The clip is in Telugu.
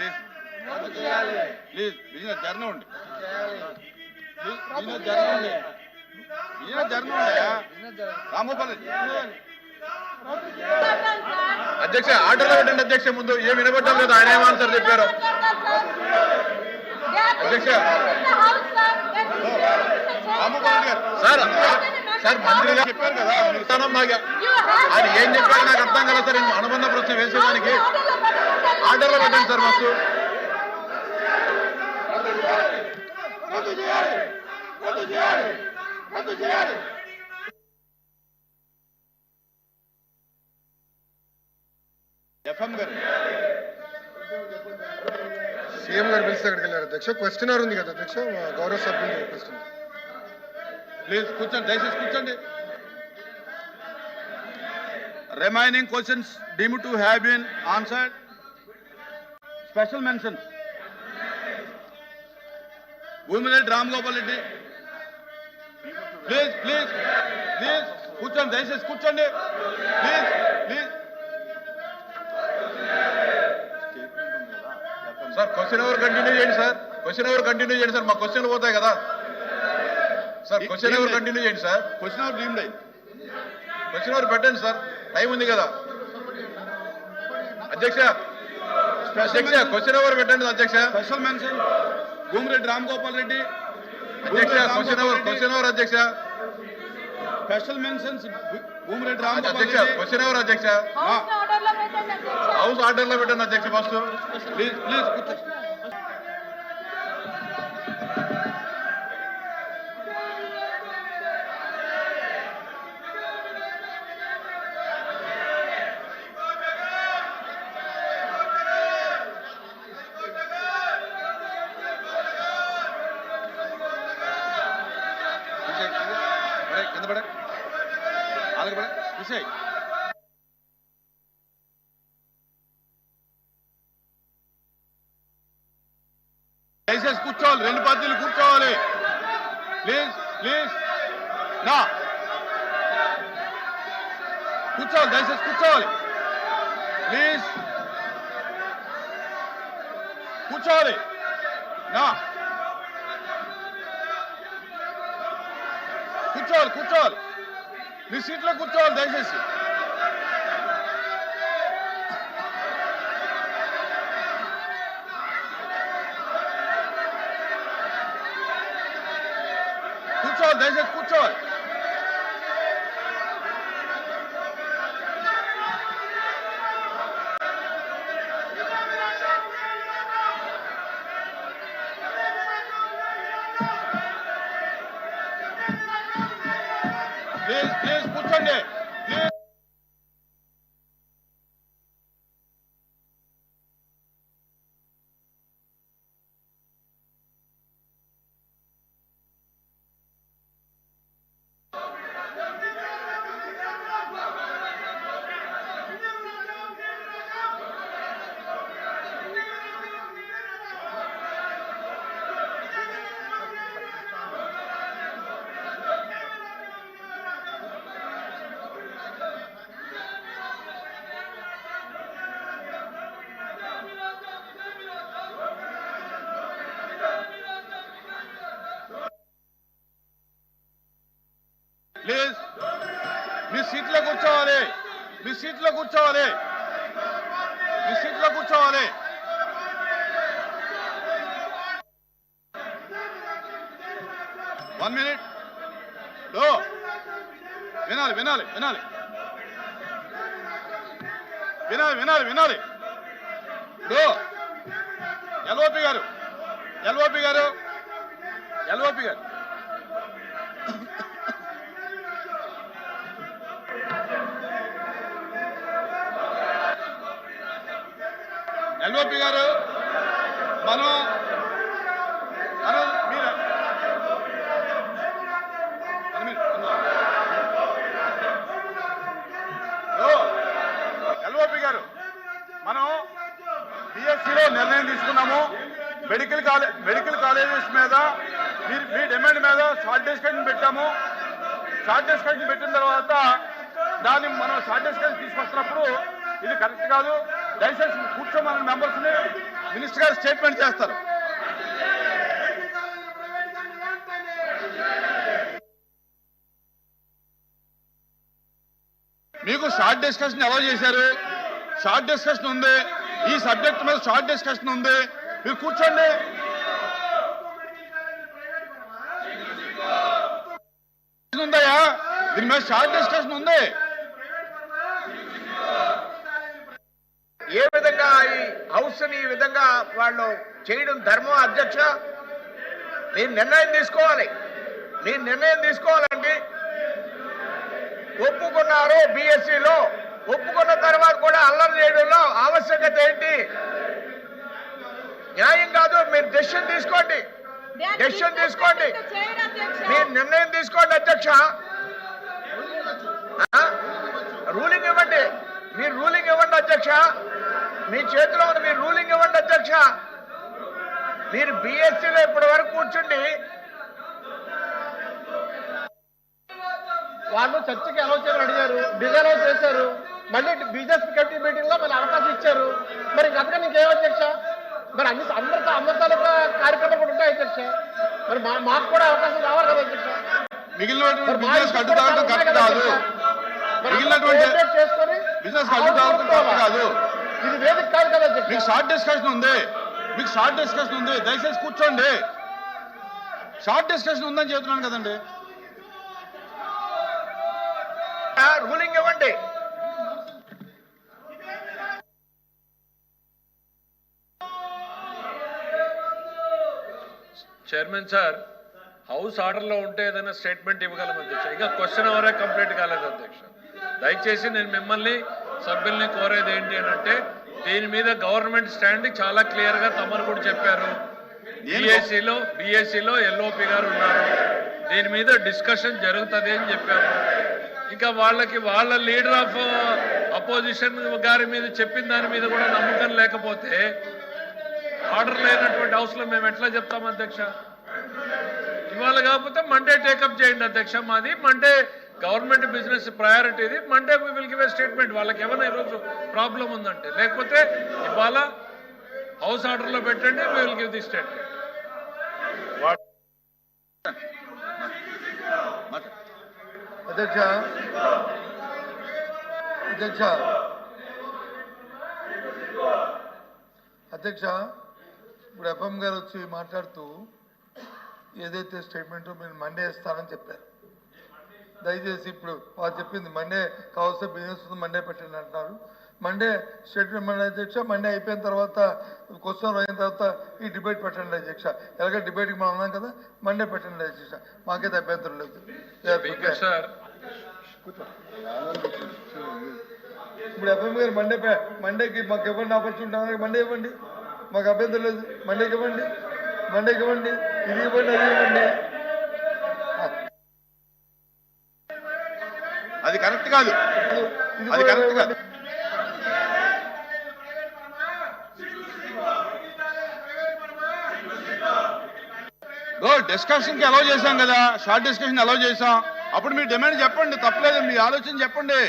Please please business please business జరగండి బిజినెస్ రామోపల్లి అధ్యక్ష ఆర్డర్లో పెట్టండి అధ్యక్ష ముందు. ఏం వినబట్టం లేదు ఆయన ఏం ఆన్సర్ చెప్పారు. అధ్యక్ష. రామోపల్లి గారు. సార్ సార్ మంత్రి గారు చెప్పారు కదా నిరసనం నాకు ఆయన ఏం చెప్పారు నాకు అర్థం కదా సార్ అనుబంధ ప్రశ్న వేసేదానికి. ఆర్డర్లో పెట్టండి సార్ మస్తు ఎఫ్ఎం గారు. సీఎం గారు పిలిస్తే అక్కడికి వెళ్ళారు అధ్యక్ష. క్వశ్చనర్ ఉంది కదా అధ్యక్ష గౌరవ సభ్యులు క్వశ్చన్ ప్లీజ్ కూర్చోండి దయచేసి కూర్చోండి. Remaining questions deem to have been answered special mentions Bhumireddy Ram Gopal Reddy please please please కూర్చోండి దయచేసి కూర్చోండి. ప్లీజ్ ప్లీజ్ సార్ క్వశ్చన్ ఎవరు కంటిన్యూ చేయండి సార్ క్వశ్చన్ ఎవరు కంటిన్యూ చేయండి సార్ మా క్వశ్చన్లు పోతాయి కదా. సార్ క్వశ్చన్ ఎవరు కంటిన్యూ చేయండి సార్? క్వశ్చన్ అవర్ డీమ్డ్ అయింది క్వశ్చన్ ఎవరు పెట్టండి సార్? టైం ఉంది కదా. అధ్యక్ష అధ్యక్ష క్వశ్చన్ ఎవరు పెట్టండి అధ్యక్ష? Special mention Bhumireddy Ram Gopal Reddy. అధ్యక్ష క్వశ్చన్ ఎవరు క్వశ్చన్ ఎవరు అధ్యక్ష? స్పెషల్ మెన్షన్స్ భూమిరెడ్డి రామ్ అధ్యక్ష క్వశ్చన్ ఎవరు అధ్యక్ష? హౌస్ ఆర్డర్లో పెట్టండి అధ్యక్ష. ఫస్ట్. ప్లీజ్ ప్లీజ్ కింద పడే. అలాగే పడే. తీసేయి దయచేసి కూర్చోవాలి. రెండు పార్టీలు కూర్చోవాలి. Please please. నా. కూర్చోవాలి దయచేసి కూర్చోవాలి. ప్లీజ్. కూర్చోవాలి. నా. కూర్చోవాలి కూర్చోవాలి. మీ సీట్లో కూర్చోవాలి దయచేసి. కూర్చోవాలి దయచేసి కూర్చోవాలి. కూర్చోవాలి. మీ సీట్లో కూర్చోవాలి. మీ సీట్లో కూర్చోవాలి. వన్ మినిట్లో వినాలి వినాలి వినాలి. వినాలి వినాలి వినాలి. లో ఎల్ఓపి గారు. ఎల్ఓపి గారు. ఎల్ఓపి గారు. ఎల్ఓపి గారు మనం మనం మీరు. ఎల్ఓపి గారు మనం బిఎస్సిలో నిర్ణయం తీసుకున్నాము. మెడికల్ కాలేజ్ మెడికల్ కాలేజెస్ మీద మీరు మీ డిమాండ్ మీద సాటిస్ఫాక్షన్ పెట్టాము. షార్ట్ పెట్టిన తర్వాత దాన్ని మనం షార్ట్ తీసుకొస్తున్నప్పుడు ఇది కరెక్ట్ కాదు. దయచేసి కూర్చోమని మెంబర్స్ మినిస్టర్ గారు స్టేట్మెంట్ చేస్తారు. మీకు షార్ట్ డిస్కషన్ ఎలా చేశారు? షార్ట్ డిస్కషన్ ఉంది. ఈ సబ్జెక్ట్ మీద షార్ట్ డిస్కషన్ ఉంది. మీరు కూర్చోండి. ఉందయా దీని మీద షార్ట్ డిస్కషన్ ఉంది ఏ విధంగా ఈ హౌస్ని ఈ విధంగా వాళ్ళు చేయడం ధర్మం అధ్యక్ష. మీరు నిర్ణయం తీసుకోవాలి. మీరు నిర్ణయం తీసుకోవాలండి ఒప్పుకున్నారు బీఎస్సీలో ఒప్పుకున్న తర్వాత కూడా అల్లరి చేయడంలో ఆవశ్యకత ఏంటి? న్యాయం కాదు మీరు డెసిషన్ తీసుకోండి. డెసిషన్ తీసుకోండి. మీరు నిర్ణయం తీసుకోండి అధ్యక్ష? రూలింగ్ ఇవ్వండి. మీరు రూలింగ్ ఇవ్వండి అధ్యక్ష. మీ చేతిలో ఉంది మీరు రూలింగ్ ఇవ్వండి అధ్యక్ష. మీరు బీఎస్సీలో ఇప్పటి వరకు కూర్చుండి. వాళ్ళు చర్చకి అలౌ చేయమని అడిగారు డిజైన్ చేశారు. మళ్ళీ బిజినెస్ కమిటీ మీటింగ్లో మళ్ళీ అవకాశం ఇచ్చారు. మరి అంతకన్నా ఇంకేం అధ్యక్ష? మరి అన్ని అందరితో అందరి తాలూకా కార్యక్రమాలు కూడా ఉంటాయి అధ్యక్ష. మరి మాకు కూడా అవకాశం రావాలి కదా అధ్యక్ష. మిగిలినటువంటి బిజినెస్ కట్టుదాటం కరెక్ట్ కదా. చేసుకొని బిజినెస్ కట్టుదాటం కరెక్ట్ కాదు. ఇది వేదిక కాదు కదా మీకు షార్ట్ డిస్కషన్ ఉంది. మీకు షార్ట్ డిస్కషన్ ఉంది. దయచేసి కూర్చోండి. షార్ట్ డిస్కషన్ ఉందని చెబుతున్నాను కదండి. రూలింగ్ ఇవ్వండి. చైర్మన్ సార్ హౌస్ ఆర్డర్లో ఉంటే ఏదైనా స్టేట్మెంట్ ఇవ్వగలం అధ్యక్ష. ఇంకా క్వశ్చన్ అవరే కంప్లీట్ కాలేదు అధ్యక్ష. దయచేసి నేను మిమ్మల్ని సభ్యుల్ని కోరేది ఏంటి అని అంటే దీని మీద గవర్నమెంట్ స్టాండ్ చాలా క్లియర్గా తమరు కూడా చెప్పారు. బిఎస్సిలో బిఎస్సిలో ఎల్ఓపి గారు ఉన్నారు. దీని మీద డిస్కషన్ జరుగుతుంది అని చెప్పారు. ఇంకా వాళ్ళకి వాళ్ళ లీడర్ ఆఫ్ అపోజిషన్ గారి మీద చెప్పిన దాని మీద కూడా నమ్మకం లేకపోతే ఆర్డర్ లేనటువంటి హౌస్లో మేము ఎట్లా చెప్తాం అధ్యక్ష? ఇవాళ కాకపోతే మండే టేకప్ చేయండి అధ్యక్ష. మాది Monday government business ప్రయారిటీది Monday will give a statement వాళ్ళకి ఏమైనా ఈరోజు ప్రాబ్లం ఉందంటే. లేకపోతే ఇవాళ హౌస్ ఆర్డర్లో పెట్టండి పెట్టండి విల్ గివ్ ది స్టేట్మెంట్ అధ్యక్ష. అధ్యక్ష. అధ్యక్ష ఇప్పుడు ఎఫ్ఎం గారు వచ్చి మాట్లాడుతూ ఏదైతే స్టేట్మెంట్ మీరు మండే ఇస్తానని చెప్పారు. దయచేసి ఇప్పుడు వాళ్ళు చెప్పింది మండే కావాల్సిన బిజినెస్ మండే పెట్టండి అంటున్నారు. మండే స్టేట్మెంట్ మండే అధ్యక్ష. మండే అయిపోయిన తర్వాత క్వశ్చన్ అయిన తర్వాత ఈ డిబేట్ పెట్టండి అధ్యక్ష. ఎలాగ డిబేట్కి మనం ఉన్నాం కదా మండే పెట్టండి అధ్యక్ష. మాకైతే అభ్యంతరం లేదు. ఇప్పుడు ఎఫ్ఎం గారు మండే మండేకి మాకు ఇవ్వండి ఆపర్చునిటీ మండే ఇవ్వండి. మాకు అభ్యంతరం లేదు. మండేకి ఇవ్వండి. మండేకి ఇవ్వండి. ఇది ఇవ్వండి అది ఇవ్వండి. కరెక్ట్ కాదు అది కరెక్ట్ కాదు. ఇవ్వండి. డిస్కషన్కి అలౌ చేశాం కదా. షార్ట్ డిస్కషన్ అలౌ చేశాం. అప్పుడు మీ డిమాండ్ చెప్పండి తప్పలేదు. మీ ఆలోచన చెప్పండి.